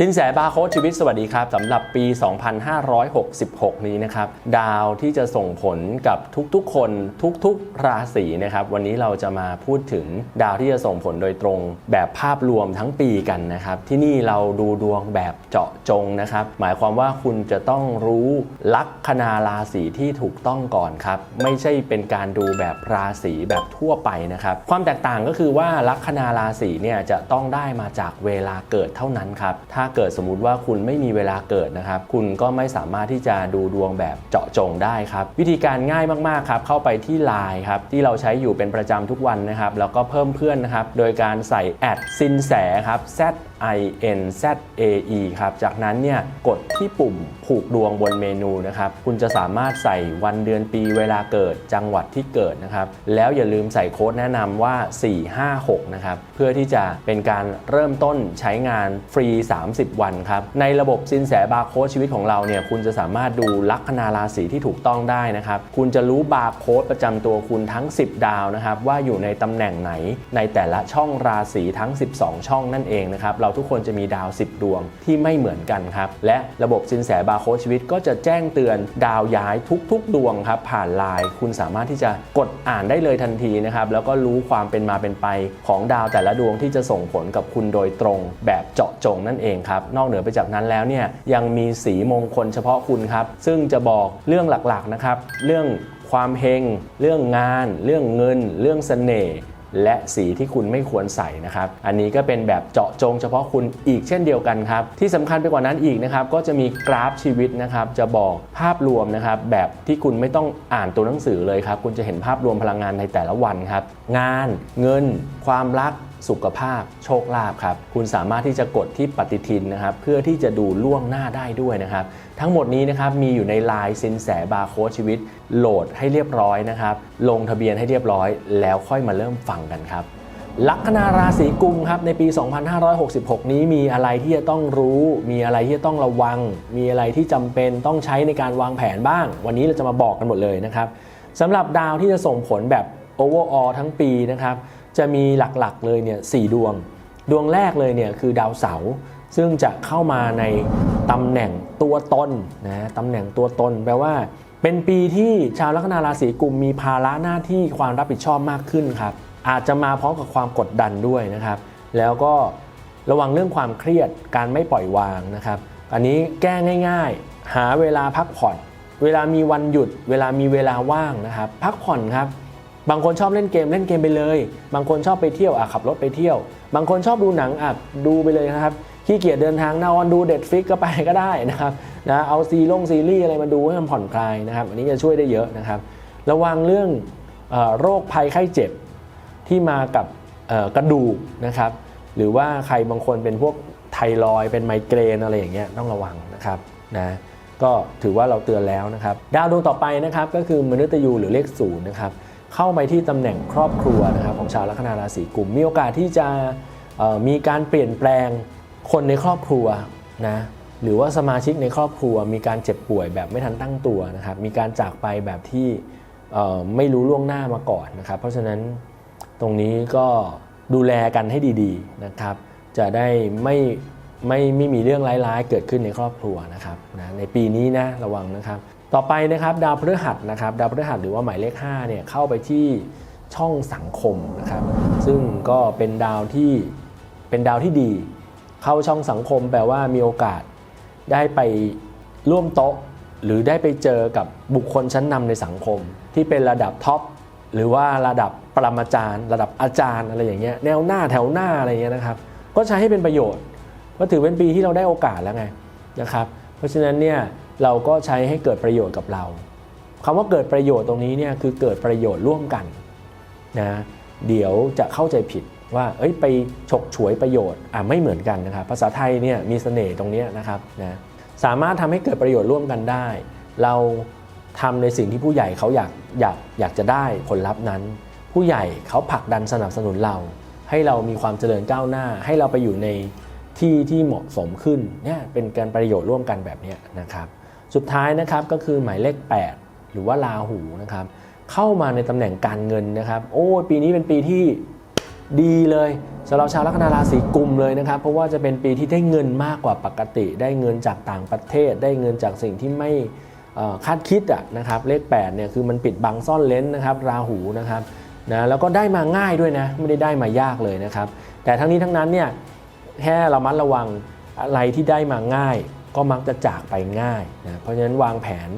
สินแสบาร์โค้ดชีวิตสวัสดีครับสำหรับปี 2566 นี้นะครับ ดาวที่จะส่งผลกับทุกๆ คนทุกๆ ราศีนะครับ วันนี้เราจะมาพูดถึงดาวที่จะส่งผลโดยตรงแบบภาพรวมทั้งปีกันนะครับ ที่นี่เราดูดวงแบบเจาะจงนะครับ หมายความว่าคุณจะต้องรู้ลัคนาราศีที่ถูกต้องก่อนครับ ไม่ใช่เป็นการดูแบบราศีแบบทั่วไปนะครับ ความแตกต่างก็คือว่าลัคนาราศีเนี่ยจะต้องได้มาจากเวลาเกิดเท่านั้นครับถ้าเกิดสมมุติว่าคุณไม่มีเวลาเกิดนะครับ คุณก็ไม่สามารถที่จะดูดวงแบบเจาะจงได้ครับ วิธีการง่ายมากๆครับ เข้าไปที่ Line ครับ ที่เราใช้อยู่เป็นประจำทุกวันนะครับ แล้วก็เพิ่มเพื่อนนะครับ โดยการใส่แอดซินแสครับ Z I N Z A E ครับ จากนั้นเนี่ยกดที่ปุ่มผูกดวงบนเมนูนะครับ คุณจะสามารถใส่วันเดือนปีเวลาเกิดจังหวัดที่เกิดนะครับ แล้วอย่าลืมใส่โค้ดแนะนำว่า 456 นะครับ เพื่อที่จะเป็นการเริ่มต้นใช้งานฟรี 30 วันครับ ในระบบสินแสบาร์โค้ดชีวิตของเราเนี่ยคุณจะสามารถดูลัคนาราศีที่ถูกต้องได้นะครับ คุณจะรู้บาร์โค้ดประจำตัวคุณทั้ง 10 ดาวนะครับว่าอยู่ในตำแหน่งไหนในแต่ละช่องราศีทั้ง 12 ช่องนั่นเองนะครับเราทุกคนจะมีดาว 10 ดวงที่ไม่เหมือนกันครับ และระบบสินแสบาร์โค้ดชีวิตก็จะแจ้งเตือนดาวย้ายทุก ๆ ดวงครับผ่านไลน์คุณสามารถที่จะกดอ่านได้เลยทันทีนะครับแล้วก็รู้ความเป็นมาเป็นไปของดาวแต่ละดวงที่จะส่งผลกับคุณโดยตรงแบบเจาะจงนั่นเองครับนอกเหนือไปจากนั้นแล้วเนี่ยยังมีสีมงคลเฉพาะคุณครับซึ่งจะบอกเรื่องหลักๆนะครับเรื่องความเฮง เรื่องงาน เรื่องเงิน เรื่องเสน่ห์ และสีที่คุณไม่ควรใส่นะครับ อันนี้ก็เป็นแบบเจาะจงเฉพาะคุณอีกเช่นเดียวกันครับ ที่สำคัญไปกว่านั้นอีกนะครับ ก็จะมีกราฟชีวิตนะครับ จะบอกภาพรวมนะครับ แบบที่คุณไม่ต้องอ่านตัวหนังสือเลยครับ คุณจะเห็นภาพรวมพลังงานในแต่ละวันครับ งาน เงิน ความรัก สุขภาพ โชคลาภครับคุณสามารถที่จะกดที่ปฏิทินนะครับเพื่อที่จะดูล่วงหน้าได้ด้วยนะครับทั้งหมดนี้นะครับมีอยู่ในไลน์สินแสบาร์โค้ดชีวิต โหลดให้เรียบร้อยนะครับลงทะเบียนให้เรียบร้อย แล้วค่อยมาเริ่มฟังกันครับลัคนาราศีกุมครับในปี 2566 นี้มีอะไรที่จะต้องรู้ มีอะไรที่จะต้องระวัง มีอะไรที่จำเป็นต้องใช้ในการวางแผนบ้าง วันนี้เราจะมาบอกกันหมดเลยนะครับสำหรับดาวที่จะส่งผลแบบ overall ทั้งปีนะครับ จะมีหลักๆเลยเนี่ยสดวง ดวงแรกเลยเนี่ยคือดาวเสาร์ซึ่งจะเข้ามาในตำแหน่งตัวตนนะตำแหน่งตัวตนแปลว่า เป็นปีที่ชาวลัคนาราศีกุมมีภาระหน้าที่ความรับผิดชอบมากขึ้นครับอาจจะมาพร้อมกับความกดดันด้วยนะครับ แล้วก็ระวังเรื่องความเครียดการไม่ปล่อยวางนะครับ อันนี้แก้ง่าย ๆ หาเวลาพักผ่อน เวลามีวันหยุด เวลามีเวลาว่างนะครับ พักผ่อนครับ บางคนชอบเล่นเกมเล่นเกมไปเลย บางคนชอบไปเที่ยวอะขับรถไปเที่ยว บางคนชอบดูหนังอะดูไปเลยนะครับขี้เกียจเดินทางนอนดูเด็ดฟิกก็ไปก็ได้นะครับนะเอาซีลงซีรีส์อะไรมาดูให้มันผ่อนคลายนะครับอันนี้จะช่วยได้เยอะนะครับ ระวังเรื่องอโรคภัยไข้เจ็บที่มากับกระดูกนะครับ หรือว่าใครบางคนเป็นพวกไทรอยเป็นไมเกรนอะไรอย่างเงี้ยต้องระวังนะครับนะก็ถือว่าเราเตือนแล้วนะครับ ดาวดวงต่อไปนะครับก็คือมนุษย์ยูหรือเลขศูนย์นะครับ เข้าไปที่ตำแหน่งครอบครัวนะครับของชาวลัคนาราศีกุมมีโอกาสที่จะมีการเปลี่ยนแปลงคนในครอบครัวนะหรือว่าสมาชิกในครอบครัว มีการเจ็บป่วยแบบไม่ทันตั้งตัวนะครับมีการจากไปแบบที่ไม่รู้ล่วงหน้ามาก่อนนะครับ เพราะฉะนั้นตรงนี้ก็ดูแลกันให้ดีๆนะครับ จะได้ไม่ไม่ไม่มีเรื่องร้ายๆ เกิดขึ้นในครอบครัวนะครับนะในปีนี้นะระวังนะครับ ต่อไปนะครับดาวพฤหัสนะครับดาวพฤหัสหรือว่าหมายเลข5เนี่ยเข้าไปที่ช่องสังคมนะครับซึ่งก็เป็นดาวที่เป็นดาวที่ดี เข้าช่องสังคมแปลว่ามีโอกาสได้ไปร่วมโต๊ะ หรือได้ไปเจอกับบุคคลชั้นนำในสังคม ที่เป็นระดับท็อปหรือว่าระดับปรมาจารย์ ระดับอาจารย์อะไรอย่างเงี้ยแนวหน้าแถวหน้าอะไรเงี้ยนะครับก็ใช้ให้เป็นประโยชน์ก็ถือเป็นปีที่เราได้โอกาสแล้วไงนะครับเพราะฉะนั้นเนี่ย เราก็ใช้ให้เกิดประโยชน์กับเราคำว่าเกิดประโยชน์ตรงนี้เนี่ยคือเกิดประโยชน์ร่วมกันนะเดี๋ยวจะเข้าใจผิดว่าเอ้ยไปฉกฉวยประโยชน์อะไม่เหมือนกันนะครับภาษาไทยเนี่ยมีเสน่ห์ตรงนี้นะครับนะสามารถทำให้เกิดประโยชน์ร่วมกันได้ เราทำในสิ่งที่ผู้ใหญ่เขาอยากอยากอยากจะได้ผลลัพธ์นั้น ผู้ใหญ่เขาผลักดันสนับสนุนเรา ให้เรามีความเจริญก้าวหน้า ให้เราไปอยู่ในที่ที่เหมาะสมขึ้นเนี่ยเป็นการประโยชน์ร่วมกันแบบนี้นะครับ สุดท้ายนะครับก็คือหมายเลข 8 หรือว่าลาหูนะครับเข้ามาในตำแหน่งการเงินนะครับ โอ้ยปีนี้เป็นปีที่ดีเลยสำหรับชาวลัคนาราศีกุมเลยนะครับ เพราะว่าจะเป็นปีที่ได้เงินมากกว่าปกติ ได้เงินจากต่างประเทศ ได้เงินจากสิ่งที่ไม่คาดคิดอะนะครับเลข8เนี่ยคือมันปิดบังซ่อนเลนนะครับราหูนะครับนะแล้วก็ได้มาง่ายด้วยนะไม่ได้ได้มายากเลยนะครับ แต่ทั้งนี้ทั้งนั้นเนี่ยแค่เรามัดระวังอะไรที่ได้มาง่าย ก็มักจะจากไปง่ายนะเพราะฉะนั้นวางแผน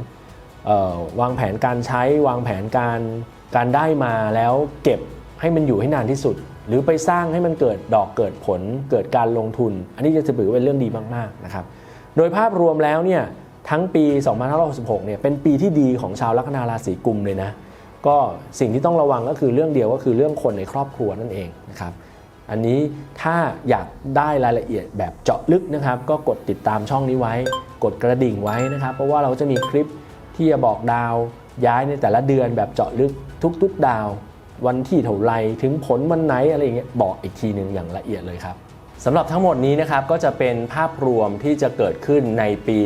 เอ่อวางแผนการใช้วางแผนการการได้มาแล้วเก็บให้มันอยู่ให้นานที่สุด หรือไปสร้างให้มันเกิดดอกเกิดผล เกิดการลงทุน อันนี้จะถือว่าเป็นเรื่องดีมากๆนะครับโดยภาพรวมแล้วเนี่ยทั้งปี 2566 เนี่ยเป็นปีที่ดีของชาวลัคนาราศีกุมเลยนะก็สิ่งที่ต้องระวังก็คือเรื่องเดียวก็คือเรื่องคนในครอบครัวนั่นเองนะครับ อันนี้ถ้าอยากได้รายละเอียดแบบเจาะลึกนะครับ ก็กดติดตามช่องนี้ไว้ กดกระดิ่งไว้นะครับ เพราะว่าเราจะมีคลิปที่จะบอกดาวย้ายในแต่ละเดือนแบบเจาะลึกทุก ๆ ดาว วันที่เท่าไรถึงผลวันไหนอะไรอย่างเงี้ยบอกอีกทีหนึ่งอย่างละเอียดเลยครับ สำหรับทั้งหมดนี้นะครับก็จะเป็นภาพรวมที่จะเกิดขึ้นในปี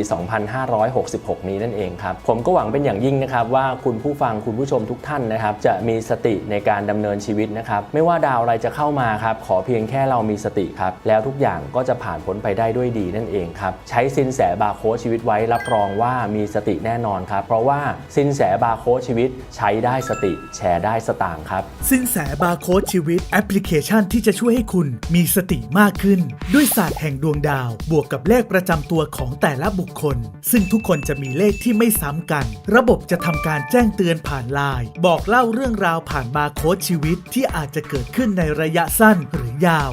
2566 นี้นั่นเองครับ ผมก็หวังเป็นอย่างยิ่งนะครับ ว่าคุณผู้ฟังคุณผู้ชมทุกท่านนะครับ จะมีสติในการดำเนินชีวิตนะครับ ไม่ว่าดาวอะไรจะเข้ามาครับ ขอเพียงแค่เรามีสติครับ แล้วทุกอย่างก็จะผ่านพ้นไปได้ด้วยดีนั่นเองครับ ใช้สินแสบาร์โค้ดชีวิตไว้รับรองว่ามีสติแน่นอนครับ เพราะว่าสินแสบาร์โค้ดชีวิต ใช้ได้สติ แชร์ได้สตางค์ครับสินแสบาร์โค้ดชีวิตแอปพลิเคชันที่จะช่วยให้คุณมีสติมากขึ้น ด้วยศาสตร์แห่งดวงดาว บวกกับเลขประจำตัวของแต่ละบุคคล ซึ่งทุกคนจะมีเลขที่ไม่ซ้ำกัน ระบบจะทำการแจ้งเตือนผ่านไลน์บอกเล่าเรื่องราวผ่านบาร์โค้ดชีวิตที่อาจจะเกิดขึ้นในระยะสั้นหรือยาว